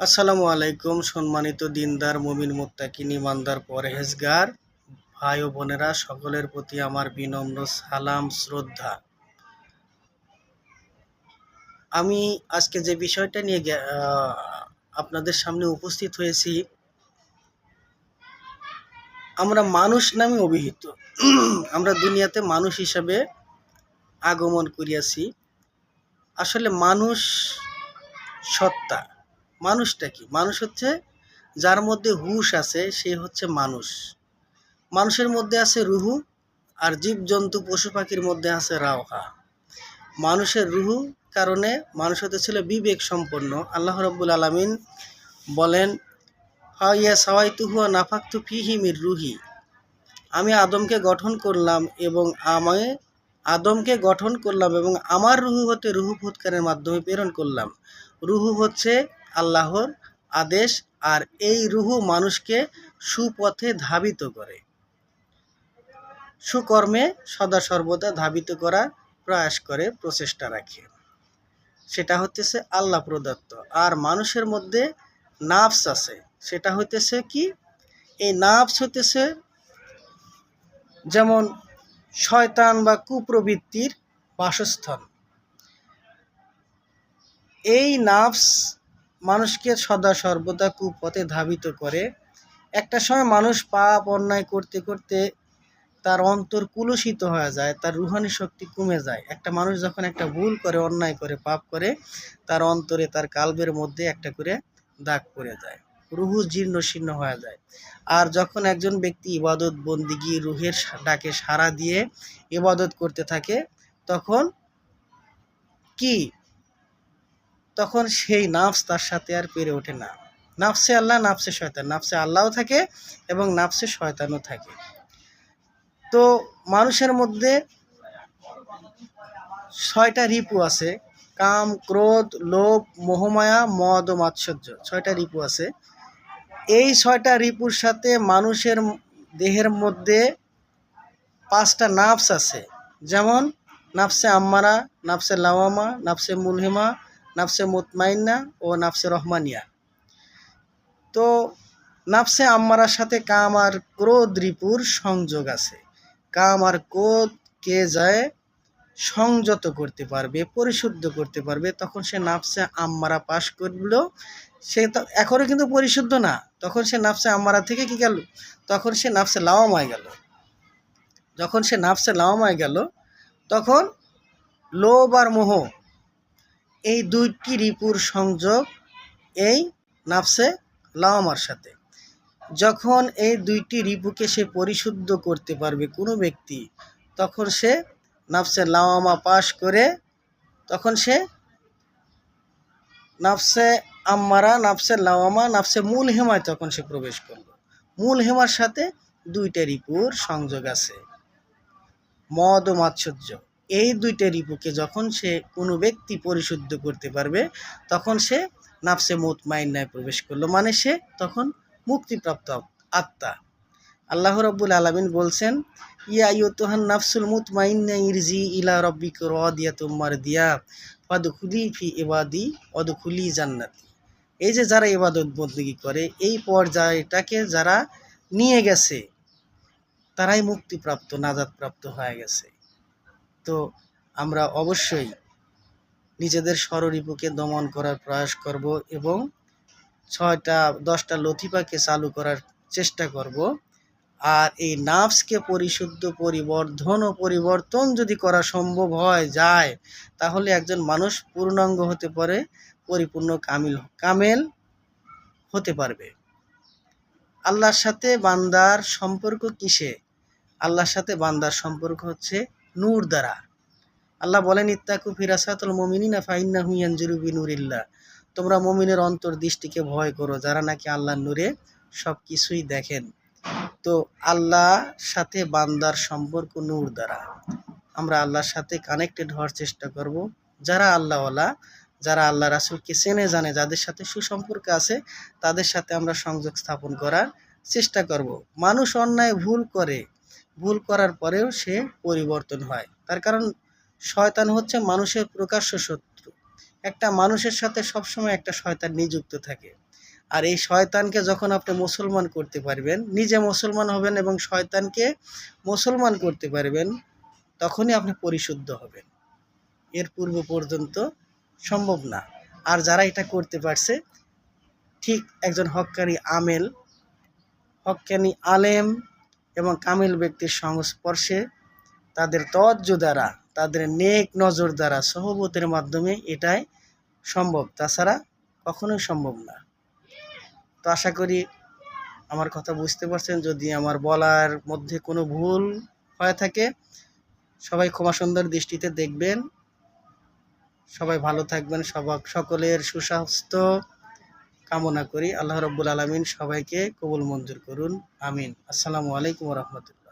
আসসালামু আলাইকুম, সম্মানিত দিনদার, মুমিন মুত্তাকিন ইমানদার পরহেজগার ভাই ও বোনেরা, সকলের প্রতি আমার বিনম্র সালাম, শ্রদ্ধা। আমি আজকে যে বিষয়টা নিয়ে আপনাদের সামনে উপস্থিত হয়েছি, আমরা মানুষ নামে অভিহিত। আমরা দুনিয়াতে মানুষ হিসাবে আগমন করিয়াছি। আসলে মানুষ সত্তা। মানুষটা কি? মানুষ হচ্ছে যার মধ্যে হুশ আছে, সে হচ্ছে মানুষ। মানুষের মধ্যে আছে রুহু আর জীবজন্তু, পশু পাখির মধ্যে আছে রাওহা। মানুষের রুহু কারণে মানুষ হতে ছিল বিবেক সম্পন্ন। আল্লাহ রব্বুল আলমিন বলেন, হাইয়া সাওয়াই তুহুয়া নাফাক্তু ফিহিমির রুহি। আমি আদমকে গঠন করলাম এবং আমায় আদমকে গঠন করলাম এবং আমার রুহু হতে রুহু ফুৎকারের মাধ্যমে প্রেরণ করলাম। রুহু হচ্ছে আল্লাহর আদেশ আর এই রুহু মানুষকে সুপথে ধাবিত করে। সুকর্মে সদা সর্বদা ধাবিত করার প্রয়াস করে, প্রচেষ্টা রাখে। সেটা হতেছে আল্লাহ প্রদত্ত। আর মানুষের মধ্যে নাফস আছে। সেটা হইতেছে কি? এই নাফস হতেছে যেমন শয়তান বা কুপ্রবৃত্তির বাসস্থান। এই নাফস মানুষকে সদা সর্বদা কুপথে ধাবিত করে। একটা সময় মানুষ পাপ অন্যায় করতে করতে তার অন্তর কুলুষিত হয়ে যায়, তার রুহানি শক্তি কমে যায়। একটা মানুষ যখন একটা ভুল করে, অন্যায় করে, পাপ করে, তার অন্তরে তার কালবের মধ্যে একটা করে দাগ পড়ে যায়, রুহু জীর্ণ শীর্ণ হয়ে যায়। আর যখন একজন ব্যক্তি ইবাদত বন্দিগি রুহের ডাকে সাড়া দিয়ে ইবাদত করতে থাকে, তখন কি তখন সেই নাফস তার সাথে আর পেরে ওঠে না। নাফসে আল্লাহ, নাফসে শয়তান। নাফসে আল্লাহও থাকে এবং নাফসে শয়তানও থাকে। তো মানুষের মধ্যে ছয়টা রিপু আছে। কাম, ক্রোধ, লোভ, মোহমায়া, মদ ও মাৎসর্য। ছয়টা রিপু আছে। এই ছয়টা রিপুর সাথে মানুষের দেহের মধ্যে পাঁচটা নাফস আছে। যেমন নাফসে আম্মারা, নাফসে লাওয়ামা, নাফসে মুলহিমা নাফসে মুতমাইন্না ও নাফসে রহমানিয়া। তো নাফসে আম্মারার সাথে কাম আর ক্রোধ রিপুর সংযোগ আছে। কাম আর ক্রোধ কে যায় সংযত করতে পারবে, পরিশুদ্ধ করতে পারবে। তখন সে নাফসে আম্মারা পাশ করল। সে এখনও কিন্তু পরিশুদ্ধ না। তখন সে নাফসে আম্মারা থেকে কি গেল? তখন সে নাফসে লাওয়ামায় গেল। যখন সে নাফসে লাওয়ামায় গেল, তখন লোভ আর মোহ এই দুইটি রিপুর সংযোগ এই নাফসে লাওয়ামার সাথে। যখন এই দুইটি রিপুকে সে পরিশুদ্ধ করতে পারবে কোনো ব্যক্তি, তখন সে নাফসে লাওয়ামা পাশ করে, তখন সে নাফসে আম্মারা, নাফসে লাওয়ামা নাফসে মূল হেমায় তখন সে প্রবেশ করল। মূল হেমার সাথে দুইটা রিপুর সংযোগ আছে। মদ ও মাৎসর্য। এই দুইটা রিপুকে যখন সে কোনো ব্যক্তি পরিশুদ্ধ করতে পারবে, তখন সে নাফসে মুতমাইন্নায় প্রবেশ করল। মানে সে তখন মুক্তিপ্রাপ্ত আত্মা। আল্লাহ রব্বুল আলমিন বলছেন, ইয়া ইয়তুহান নাফসুল মুতমাইন্না ইরজি ইলা রব্বিক রাদিয়া তুমার দিয়া ফাদখুলি ফি ইবাদি অদখুলি জান্নাতি। এই যে যারা ইবাদত বন্দী করে, এই পর্যায়টাকে যারা নিয়ে গেছে, তারাই মুক্তিপ্রাপ্ত নাজাদপ্রাপ্ত হয়ে গেছে। তো আমরা অবশ্যই নিজেদের স্বররিপুকে দমন করার প্রয়াস করব এবং ছয়টা, দশটা লতিফাকে চালু করার চেষ্টা করব। আর এই নাফসকে পরিশুদ্ধ পরিবর্ধন ও পরিবর্তন যদি করা সম্ভব হয়, যায়, তাহলে একজন মানুষ পূর্ণাঙ্গ হতে পারে, পরিপূর্ণ কামিল, কামেল হতে পারবে। আল্লাহর সাথে বান্দার সম্পর্ক কিসে? আল্লাহর সাথে বান্দার সম্পর্ক হচ্ছে নূর দ্বারা। আল্লাহ বলেন, ইত্তাকু ফিরাসাতুল মুমিনিনা ফাইন্না হুইয়ান জুরুবি নূরিল্লাহ তোমরা মুমিনের অন্তর্দৃষ্টিকে ভয় করো, যারা নাকি আল্লাহর নূরে সব কিছুই দেখেন। তো আল্লাহর সাথে বান্দার সম্পর্ক নূর দ্বারা। আমরা আল্লাহর সাথে কানেক্টেড হওয়ার চেষ্টা করব। যারা আল্লাহওয়ালা, যারা আল্লাহ রাসুলকে চেনে, জানে, যাদের সাথে সুসম্পর্ক আছে, তাদের সাথে আমরা সংযোগ স্থাপন করার চেষ্টা করব। মানুষ অন্যায় ভুল করে ভুল করার পরেও সে পরিবর্তন হয়। তার কারণ শয়তান হচ্ছে মানুষের প্রকাশ্য শত্রু। একটা মানুষের সাথে সবসময় একটা শয়তান নিযুক্ত থাকে। আর এই শয়তানকে যখন আপনি মুসলমান করতে পারবেন, নিজে মুসলমান হবেন এবং শয়তানকে মুসলমান করতে পারবেন, তখনই আপনি পরিশুদ্ধ হবেন। এর পূর্ব পর্যন্ত সম্ভব না। আর যারা এটা করতে পারছে, ঠিক একজন হক্কানি আমেল হক্কানি আলেম এবং কামিল ব্যক্তির সংস্পর্শে তাদের তজ্জ দ্বারা, তাদের নেক নজর দ্বারা, সহবতের মাধ্যমে এটাই সম্ভব। তাছাড়া কখনোই সম্ভব না। তো আশা করি আমার কথা বুঝতে পারছেন। যদি আমার বলার মধ্যে কোনো ভুল হয়ে থাকে, সবাই ক্ষমা সুন্দর দৃষ্টিতে দেখবেন। সবাই ভালো থাকবেন। সবাক সকলের সুস্বাস্থ্য। কামনা করি। আল্লাহ রব্বুল আলমিন সবাইকে কবুল মঞ্জুর করুন। আমিন। আসসালামু আলাইকুম রহমতুল্লাহ।